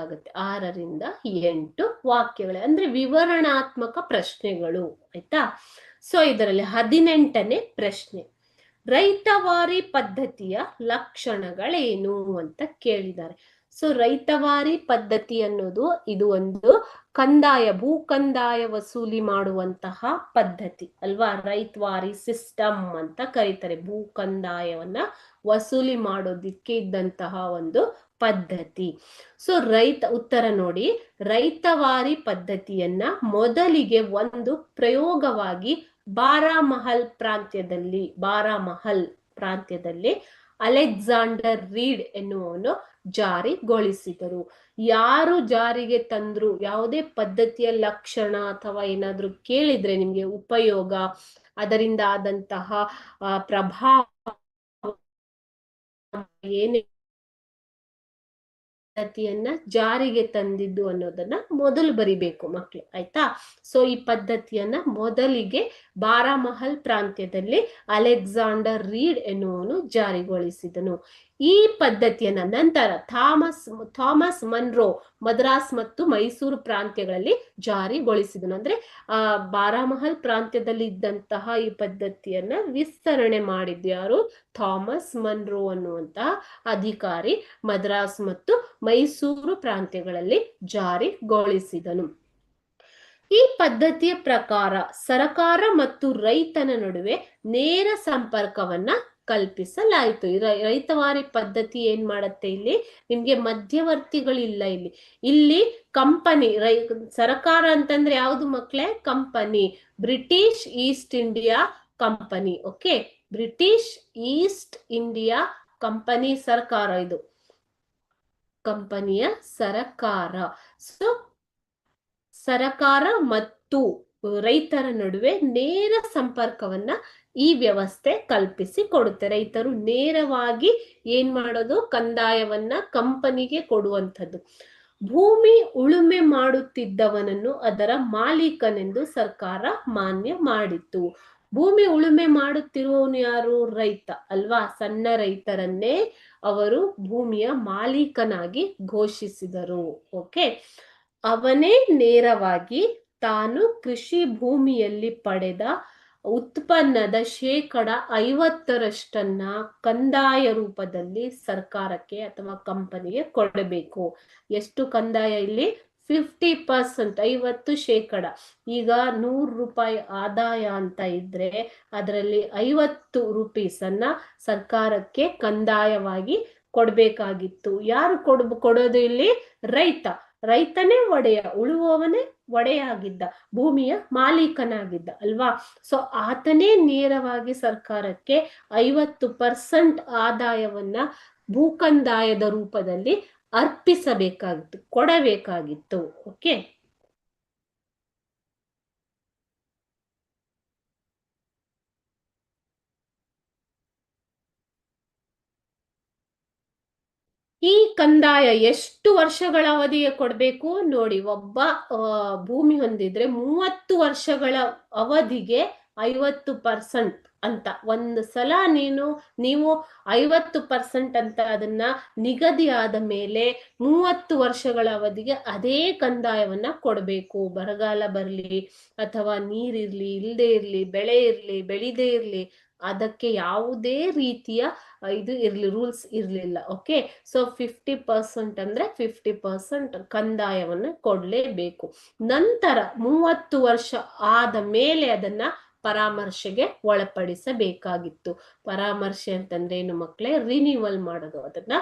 ಆಗುತ್ತೆ. ಆರರಿಂದ ಎಂಟು ವಾಕ್ಯಗಳೇ, ಅಂದ್ರೆ ವಿವರಣಾತ್ಮಕ ಪ್ರಶ್ನೆಗಳು, ಆಯ್ತಾ? ಸೊ ಇದರಲ್ಲಿ ಹದಿನೆಂಟನೇ ಪ್ರಶ್ನೆ. ರೈತವಾರಿ ಪದ್ಧತಿಯ ಲಕ್ಷಣಗಳೇನು ಅಂತ ಕೇಳಿದ್ದಾರೆ. ಸೊ ರೈತವಾರಿ ಪದ್ಧತಿ ಅನ್ನೋದು, ಇದು ಒಂದು ಕಂದಾಯ ಭೂ ಕಂದಾಯ ವಸೂಲಿ ಮಾಡುವಂತಹ ಪದ್ಧತಿ, ಅಲ್ವಾ? ರೈತವಾರಿ ಸಿಸ್ಟಮ್ ಅಂತ ಕರೀತಾರೆ. ಭೂ ಕಂದಾಯವನ್ನ ವಸೂಲಿ ಮಾಡೋದಿಕ್ಕೆ ಇದ್ದಂತಹ ಒಂದು ಪದ್ಧತಿ. ಸೊ ರೈತ, ಉತ್ತರ ನೋಡಿ. ರೈತವಾರಿ ಪದ್ಧತಿಯನ್ನ ಮೊದಲಿಗೆ ಒಂದು ಪ್ರಯೋಗವಾಗಿ ಬಾರಾಮಹಲ್ ಪ್ರಾಂತ್ಯದಲ್ಲಿ ಬಾರಾಮಹಲ್ ಪ್ರಾಂತ್ಯದಲ್ಲಿ ಅಲೆಕ್ಸಾಂಡರ್ ರೀಡ್ ಎನ್ನುವನು ಜಾರಿಗೊಳಿಸಿದರು. ಯಾರು ಜಾರಿಗೆ ತಂದ್ರು, ಯಾವುದೇ ಪದ್ಧತಿಯ ಲಕ್ಷಣ ಅಥವಾ ಏನಾದ್ರೂ ಕೇಳಿದ್ರೆ ನಿಮ್ಗೆ ಉಪಯೋಗ, ಅದರಿಂದ ಆದಂತಹ ಪ್ರಭಾವ ಏನೇ ಪದ್ಧತಿಯನ್ನ ಜಾರಿಗೆ ತಂದಿದ್ದು ಅನ್ನೋದನ್ನ ಮೊದಲು ಬರಿಬೇಕು ಮಕ್ಳು, ಆಯ್ತಾ? ಸೊ ಈ ಪದ್ಧತಿಯನ್ನ ಮೊದಲಿಗೆ ಬಾರಾಮಹಲ್ ಪ್ರಾಂತ್ಯದಲ್ಲಿ ಅಲೆಕ್ಸಾಂಡರ್ ರೀಡ್ ಎನ್ನುವನು ಜಾರಿಗೊಳಿಸಿದನು. ಈ ಪದ್ಧತಿಯನ್ನ ನಂತರ ಥಾಮಸ್ ಥಾಮಸ್ ಮನ್ರೋ ಮದ್ರಾಸ್ ಮತ್ತು ಮೈಸೂರು ಪ್ರಾಂತ್ಯಗಳಲ್ಲಿ ಜಾರಿಗೊಳಿಸಿದನು. ಅಂದ್ರೆ, ಆ, ಬಾರಾಮಹಲ್ ಪ್ರಾಂತ್ಯದಲ್ಲಿ ಇದ್ದಂತಹ ಈ ಪದ್ಧತಿಯನ್ನ ವಿಸ್ತರಣೆ ಮಾಡಿದ್ಯಾರು ಥಾಮಸ್ ಮನ್ರೋ ಅನ್ನುವಂತಹ ಅಧಿಕಾರಿ ಮದ್ರಾಸ್ ಮತ್ತು ಮೈಸೂರು ಪ್ರಾಂತ್ಯಗಳಲ್ಲಿ ಜಾರಿಗೊಳಿಸಿದನು. ಈ ಪದ್ಧತಿಯ ಪ್ರಕಾರ ಸರಕಾರ ಮತ್ತು ರೈತನ ನಡುವೆ ನೇರ ಸಂಪರ್ಕವನ್ನ ಕಲ್ಪಿಸಲಾಯಿತು. ರೈತವಾರಿ ಪದ್ಧತಿ ಏನ್ ಮಾಡತ್ತೆ ಇಲ್ಲಿ? ನಿಮ್ಗೆ ಮಧ್ಯವರ್ತಿಗಳಿಲ್ಲ ಇಲ್ಲಿ. ಇಲ್ಲಿ ಕಂಪನಿ, ರೈ, ಸರಕಾರ ಅಂತಂದ್ರೆ ಯಾವುದು ಮಕ್ಳೇ? Company. British East India company, okay? British East India company ಸರ್ಕಾರ ಇದು. ಕಂಪನಿಯ ಸರಕಾರ. ಸೊ ಸರಕಾರ ಮತ್ತು ರೈತರ ನಡುವೆ ನೇರ ಸಂಪರ್ಕವನ್ನ ಈ ವ್ಯವಸ್ಥೆ ಕಲ್ಪಿಸಿ ಕೊಡುತ್ತೆ. ರೈತರು ನೇರವಾಗಿ ಏನ್ ಮಾಡೋದು? ಕಂದಾಯವನ್ನ ಕಂಪನಿಗೆ ಕೊಡುವಂಥದ್ದು. ಭೂಮಿ ಉಳುಮೆ ಮಾಡುತ್ತಿದ್ದವನನ್ನು ಅದರ ಮಾಲೀಕನೆಂದು ಸರ್ಕಾರ ಮಾನ್ಯ ಮಾಡಿತ್ತು. ಭೂಮಿ ಉಳುಮೆ ಮಾಡುತ್ತಿರುವವನು ಯಾರು? ರೈತ ಅಲ್ವಾ? ಸಣ್ಣ ರೈತರನ್ನೇ ಅವರು ಭೂಮಿಯ ಮಾಲೀಕನಾಗಿ ಘೋಷಿಸಿದರು. ಓಕೆ ಅವನೇ ನೇರವಾಗಿ ತಾನು ಕೃಷಿ ಭೂಮಿಯಲ್ಲಿ ಪಡೆದ ಉತ್ಪನ್ನದ ಶೇಕಡ ಐವತ್ತರಷ್ಟನ್ನ ಕಂದಾಯ ರೂಪದಲ್ಲಿ ಸರ್ಕಾರಕ್ಕೆ ಅಥವಾ ಕಂಪನಿಗೆ ಕೊಡಬೇಕು. ಎಷ್ಟು ಕಂದಾಯ ಇಲ್ಲಿ? ಫಿಫ್ಟಿ ಪರ್ಸೆಂಟ್ ಐವತ್ತು ಶೇಕಡ. ಈಗ ನೂರು ರೂಪಾಯಿ ಆದಾಯ ಅಂತ ಇದ್ರೆ ಅದರಲ್ಲಿ ಐವತ್ತು ರುಪೀಸ್ ಅನ್ನ ಸರ್ಕಾರಕ್ಕೆ ಕಂದಾಯವಾಗಿ ಕೊಡ್ಬೇಕಾಗಿತ್ತು. ಯಾರು ಕೊಡ್, ಕೊಡೋದು ಇಲ್ಲಿ? ರೈತ. ರೈತನೇ ಒಡೆಯ, ಉಳುವವನೇ ಒಡೆಯಾಗಿದ್ದ, ಭೂಮಿಯ ಮಾಲೀಕನಾಗಿದ್ದ, ಅಲ್ವಾ? ಸೊ ಆತನೇ ನೇರವಾಗಿ ಸರ್ಕಾರಕ್ಕೆ ಐವತ್ತು ಪರ್ಸೆಂಟ್ ಆದಾಯವನ್ನ ಭೂಕಂದಾಯದ ರೂಪದಲ್ಲಿ ಅರ್ಪಿಸಬೇಕಾಗಿತ್ತು, ಕೊಡಬೇಕಾಗಿತ್ತು ಓಕೆ ಈ ಕಂದಾಯ ಎಷ್ಟು ವರ್ಷಗಳ ಅವಧಿಗೆ ಕೊಡ್ಬೇಕು? ನೋಡಿ, ಒಬ್ಬ ಭೂಮಿ ಹೊಂದಿದ್ರೆ ಮೂವತ್ತು ವರ್ಷಗಳ ಅವಧಿಗೆ ಐವತ್ತು ಪರ್ಸೆಂಟ್ ಅಂತ. ಒಂದು ಸಲ ನೀನು, ನೀವು ಐವತ್ತು ಪರ್ಸೆಂಟ್ ಅಂತ ಅದನ್ನ ನಿಗದಿ ಆದ ಮೇಲೆ ಮೂವತ್ತು ವರ್ಷಗಳ ಅವಧಿಗೆ ಅದೇ ಕಂದಾಯವನ್ನ ಕೊಡಬೇಕು. ಬರಗಾಲ ಬರ್ಲಿ ಅಥವಾ ನೀರಿರ್ಲಿ ಇಲ್ಲದೆ ಇರ್ಲಿ, ಬೆಳೆ ಇರ್ಲಿ, ಬೆಳಿದೇ ಇರ್ಲಿ, ಅದಕ್ಕೆ ಯಾವುದೇ ರೀತಿಯ ಇದು ಇರ್ಲಿ, ರೂಲ್ಸ್ ಇರ್ಲಿಲ್ಲ. ಓಕೆ? ಸೊ, ಫಿಫ್ಟಿ ಪರ್ಸೆಂಟ್ ಅಂದ್ರೆ ಫಿಫ್ಟಿ ಪರ್ಸೆಂಟ್ ಕಂದಾಯವನ್ನ ಕೊಡ್ಲೇಬೇಕು. ನಂತರ ಮೂವತ್ತು ವರ್ಷ ಆದ ಮೇಲೆ ಅದನ್ನ ಪರಾಮರ್ಶೆಗೆ ಒಳಪಡಿಸಬೇಕಾಗಿತ್ತು. ಪರಾಮರ್ಶೆ ಅಂತಂದ್ರೆ ಏನು ಮಕ್ಕಳೇ ರಿನಿವಲ್ ಮಾಡೋದು. ಅದನ್ನ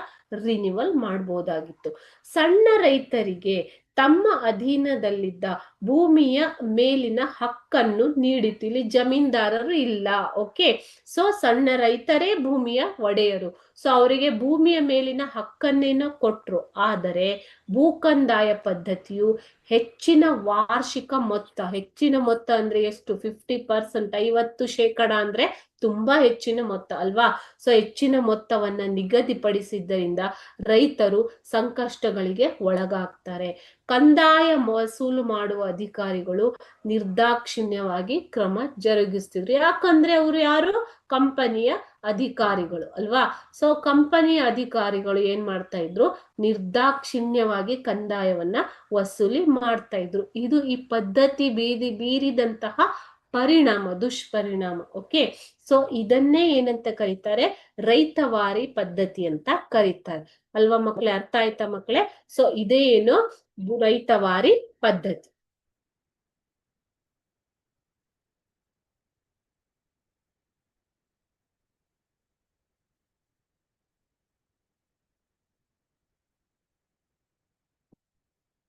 ರಿನಿವಲ್ ಮಾಡ್ಬೋದಾಗಿತ್ತು. ಸಣ್ಣ ರೈತರಿಗೆ ತಮ್ಮ ಅಧೀನದಲ್ಲಿದ್ದ ಭೂಮಿಯ ಮೇಲಿನ ಹಕ್ಕನ್ನು ನೀಡಿತು ಇಲ್ಲಿ ಜಮೀನ್ದಾರರು ಇಲ್ಲ ಓಕೆ ಸೊ ಸಣ್ಣ ರೈತರೇ ಭೂಮಿಯ ಒಡೆಯರು. ಸೊ ಅವರಿಗೆ ಭೂಮಿಯ ಮೇಲಿನ ಹಕ್ಕನ್ನೇನೋ ಕೊಟ್ರು. ಆದರೆ ಭೂಕಂದಾಯ ಪದ್ಧತಿಯು ಹೆಚ್ಚಿನ ವಾರ್ಷಿಕ ಮೊತ್ತ, ಹೆಚ್ಚಿನ ಮೊತ್ತ ಅಂದ್ರೆ ಎಷ್ಟು? ಫಿಫ್ಟಿ ಪರ್ಸೆಂಟ್ ಐವತ್ತು ಶೇಕಡ ಅಂದ್ರೆ ತುಂಬಾ ಹೆಚ್ಚಿನ ಮೊತ್ತ ಅಲ್ವಾ? ಸೊ ಹೆಚ್ಚಿನ ಮೊತ್ತವನ್ನ ನಿಗದಿಪಡಿಸಿದ್ದರಿಂದ ರೈತರು ಸಂಕಷ್ಟಗಳಿಗೆ ಒಳಗಾಗ್ತಾರೆ. ಕಂದಾಯ ವಸೂಲು ಮಾಡುವ ಅಧಿಕಾರಿಗಳು ನಿರ್ದಾಕ್ಷಿಣ್ಯವಾಗಿ ಕ್ರಮ ಜರುಗಿಸ್ತಿದ್ರು. ಯಾಕಂದ್ರೆ ಅವರು ಯಾರು? ಕಂಪನಿಯ ಅಧಿಕಾರಿಗಳು ಅಲ್ವಾ? ಸೊ ಕಂಪನಿಯ ಅಧಿಕಾರಿಗಳು ಏನ್ ಮಾಡ್ತಾ ಇದ್ರು? ನಿರ್ದಾಕ್ಷಿಣ್ಯವಾಗಿ ಕಂದಾಯವನ್ನ ವಸೂಲಿ ಮಾಡ್ತಾ ಇದ್ರು. ಇದು ಈ ಪದ್ಧತಿ ಬೀದಿ, ಬೀರಿದಂತಹ ಪರಿಣಾಮ, ದುಷ್ಪರಿಣಾಮ ಓಕೆ ಸೊ ಇದನ್ನೇ ಏನಂತ ಕರೀತಾರೆ? ರೈತವಾರಿ ಪದ್ಧತಿ ಅಂತ ಕರೀತಾರೆ. ಅಲ್ವಾ ಮಕ್ಳೇ? ಅರ್ಥ ಆಯ್ತಾ ಮಕ್ಳೇ? ಸೊ ಇದೇ ಏನು? ರೈತವಾರಿ ಪದ್ಧತಿ.